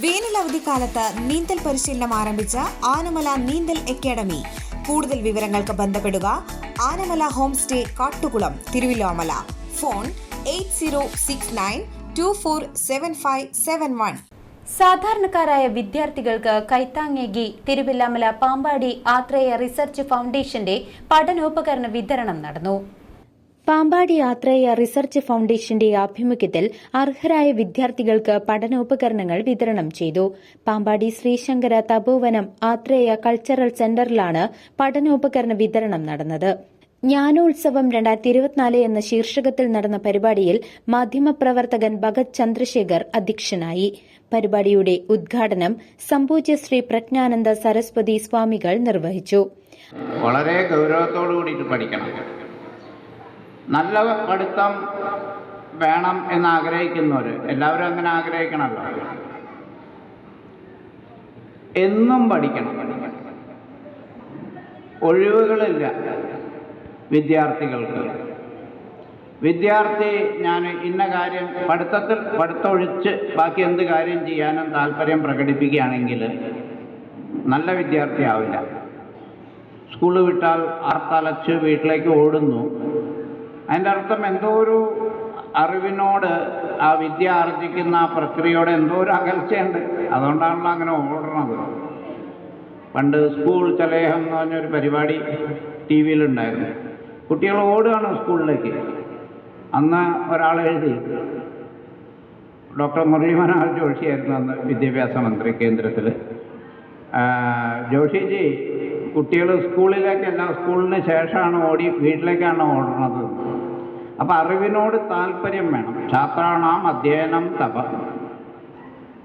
വേനൽ അവധിക്കാലത്ത് നീന്തൽ പരിശീലനം ആരംഭിച്ച ആനമല നീന്തൽ അക്കാദമി. കൂടുതൽ വിവരങ്ങൾക്ക് ബന്ധപ്പെടുക Anamala home stay Kattukulam Thiruvilwamala. Phone eight zero six nine two four seven five seven one. സാധാരണക്കാരായ വിദ്യാർത്ഥികൾക്ക് കൈത്താങ്ങേകി തിരുവില്ലാമല പാമ്പാടി ആത്രേയ റിസർച്ച് ഫൗണ്ടേഷന്റെ പഠനോപകരണ വിതരണം നടന്നു. പാമ്പാടി യാത്രയ റിസർച്ച് ഫൌണ്ടേഷന്റെ ആഭിമുഖ്യത്തിൽ അർഹരായ വിദ്യാർത്ഥികൾക്ക് പഠനോപകരണങ്ങൾ വിതരണം ചെയ്തു. പാമ്പാടി ശ്രീശങ്കര തപോവനം ആത്രേയ കൾച്ചറൽ സെന്ററിലാണ് പഠനോപകരണ വിതരണം നടന്നത്. ജ്ഞാനോത്സവം രണ്ടായിരത്തി ഇരുപത്തിനാല് എന്ന ശീർഷകത്തിൽ നടന്ന പരിപാടിയിൽ മാധ്യമപ്രവർത്തകൻ ഭഗത് ചന്ദ്രശേഖർ അധ്യക്ഷനായി. പരിപാടിയുടെ ഉദ്ഘാടനം സംപൂജ്യ ശ്രീ പ്രജ്ഞാനന്ദ സരസ്വതി സ്വാമികൾ നിർവഹിച്ചു. വളരെ ഗൗരവത്തോടു കൂടിയിട്ട് പഠിക്കണം. നല്ല പഠിത്തം വേണം എന്ന് ആഗ്രഹിക്കുന്നവർ എല്ലാവരും അങ്ങനെ ആഗ്രഹിക്കണമല്ലോ എന്നും പഠിക്കണം. ഒഴിവുകളില്ല വിദ്യാർത്ഥികൾക്ക്. വിദ്യാർത്ഥി ഞാൻ ഇന്ന കാര്യം പഠിത്തത്തിൽ പഠിത്തൊഴിച്ച് ബാക്കി എന്ത് കാര്യം ചെയ്യാനും താല്പര്യം പ്രകടിപ്പിക്കുകയാണെങ്കിൽ നല്ല വിദ്യാർത്ഥിയാവില്ല സ്കൂൾ വിട്ടാൽ ആർത്തലച്ച് വീട്ടിലേക്ക് ഓടുന്നു. അതിന്റെ അർത്ഥം എന്തോ ഒരു അറിവിനോട് ആ വിദ്യ ആർജിക്കുന്ന ആ പ്രക്രിയയോട് എന്തോ ഒരു അകൽച്ചയുണ്ട്. അതുകൊണ്ടാണല്ലോ അങ്ങനെ ഓടണത് പണ്ട് സ്കൂൾ ചലേഹം എന്ന് പറഞ്ഞൊരു പരിപാടി ടി വിയിലുണ്ടായിരുന്നു. കുട്ടികൾ ഓടുകയാണ് സ്കൂളിലേക്ക്. അന്ന് ഒരാൾ എഴുതി. ഡോക്ടർ മുരളി മനോഹർ ജോഷിയായിരുന്നു അന്ന് വിദ്യാഭ്യാസ മന്ത്രി കേന്ദ്രത്തിൽ. ജോഷിജി കുട്ടികൾ സ്കൂളിലേക്കല്ല സ്കൂളിന് ശേഷമാണ് ഓടി വീട്ടിലേക്കാണ് ഓടുന്നത്. അപ്പം അറിവിനോട് താല്പര്യം വേണം. ഛാത്രാണാം അധ്യയനം തപ.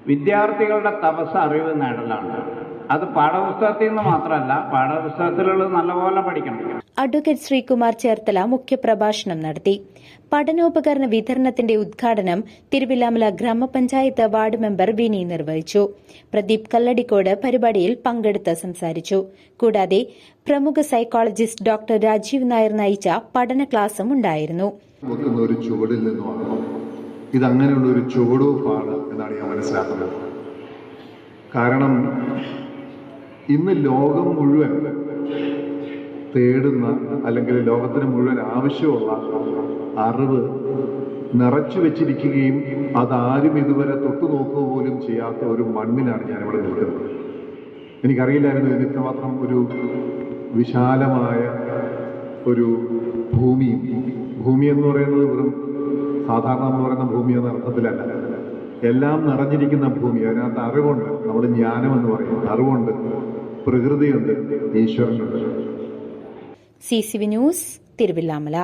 വിദ്യാർത്ഥികളുടെ തപസ് അറിവ് നേടലാണ്. അത് പാഠപുസ്തകത്തിൽ നിന്ന് മാത്രമല്ല പാഠപുസ്തകത്തിലുള്ളത് നല്ലപോലെ പഠിക്കണം. അഡ്വക്കേറ്റ് ശ്രീകുമാർ ചേർത്തല മുഖ്യപ്രഭാഷണം നടത്തി. പഠനോപകരണ വിതരണത്തിന്റെ ഉദ്ഘാടനം തിരുവില്ലാമല ഗ്രാമപഞ്ചായത്ത് വാർഡ് മെമ്പർ വിനി നിർവഹിച്ചു. പ്രദീപ് കല്ലടിക്കോട് പരിപാടിയിൽ പങ്കെടുത്ത് സംസാരിച്ചു. കൂടാതെ പ്രമുഖ സൈക്കോളജിസ്റ്റ് ഡോക്ടർ രാജീവ് നായർ നയിച്ച പഠന ക്ലാസും ഉണ്ടായിരുന്നു. നിന്നുമാണ് ഇതങ്ങനെയുള്ള ഒരു ചുവടുവെപ്പാണ് എന്നാണ് ഞാൻ മനസ്സിലാക്കുന്നത്. കാരണം ഇന്ന് ലോകം മുഴുവൻ തേടുന്ന അല്ലെങ്കിൽ ലോകത്തിന് മുഴുവൻ ആവശ്യമുള്ള അറിവ് നിറച്ചു വെച്ചിരിക്കുകയും അതാരും ഇതുവരെ തൊട്ടു നോക്കുക പോലും ചെയ്യാത്ത ഒരു മണ്ണിലാണ് ഞാനിവിടെ നിൽക്കുന്നത്. എനിക്കറിയില്ലായിരുന്നു ഇതിന് ഇത്രമാത്രം ഒരു വിശാലമായ ഒരു ഭൂമി ഭൂമി എന്ന് പറയുന്നത് വെറും സാധാരണ എന്ന് പറയുന്ന ഭൂമി എന്ന അർത്ഥത്തിലല്ല. എല്ലാം നിറഞ്ഞിരിക്കുന്ന ഭൂമി. അതിനകത്ത് അറിവുണ്ട്. നമ്മൾ ജ്ഞാനം എന്ന് പറയുന്നത് അറിവുണ്ട്. പ്രകൃതിയുണ്ട് ഈശ്വരനുണ്ട്. C C V news Thiruvilwamala.